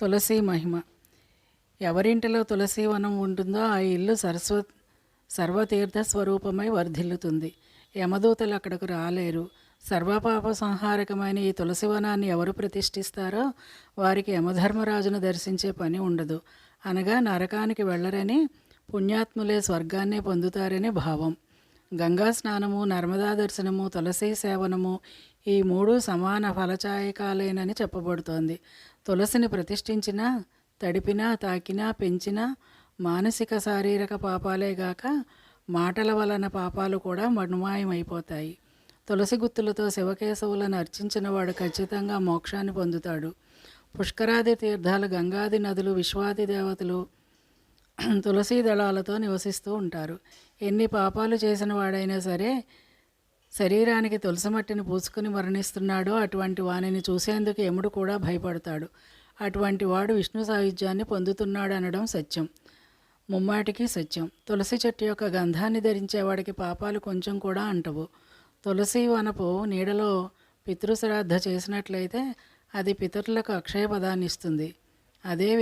తులసి మహిమ. ఎవరింటిలో తులసి వనం ఉంటుందో ఆ ఇల్లు సరస్వ సర్వతీర్థ స్వరూపమై వర్ధిల్లుతుంది. యమదూతలు అక్కడకు రాలేరు. సర్వపాప సంహారకమైన ఈ తులసివనాన్ని ఎవరు ప్రతిష్ఠిస్తారో వారికి యమధర్మరాజును దర్శించే పని ఉండదు. అనగా నరకానికి వెళ్ళరని పుణ్యాత్ములే స్వర్గాన్నే పొందుతారని భావం. గంగా స్నానము నర్మదా దర్శనము తులసి సేవనము ఈ మూడు సమాన ఫలచాయకాలేనని చెప్పబడుతోంది. తులసిని ప్రతిష్ఠించినా తడిపినా తాకినా పెంచినా మానసిక శారీరక పాపాలే గాక మాటల వలన పాపాలు కూడా మణుమాయమైపోతాయి తులసి గుత్తులతో శివకేశవులను అర్చించిన వాడు ఖచ్చితంగా మోక్షాన్ని పొందుతాడు. పుష్కరాది తీర్థాలు గంగాది నదులు విశ్వాది దేవతలు తులసీ దళాలతో నివసిస్తూ ఉంటారు. ఎన్ని పాపాలు చేసిన వాడైనా సరే శరీరానికి తులసి మట్టిని పూసుకుని మరణిస్తున్నాడో అటువంటి వానిని చూసేందుకు యముడు కూడా భయపడతాడు. అటువంటి వాడు విష్ణు సాయుధ్యాన్ని పొందుతున్నాడు అనడం సత్యం. ముమ్మాటికి సత్యం. తులసి చెట్టు యొక్క గంధాన్ని ధరించేవాడికి పాపాలు కొంచెం కూడా అంటవు. తులసి వనపు నీడలో పితృశ్రాద్ధ చేసినట్లయితే అది పితరులకు అక్షయ పదాన్ని ఇస్తుంది. అదే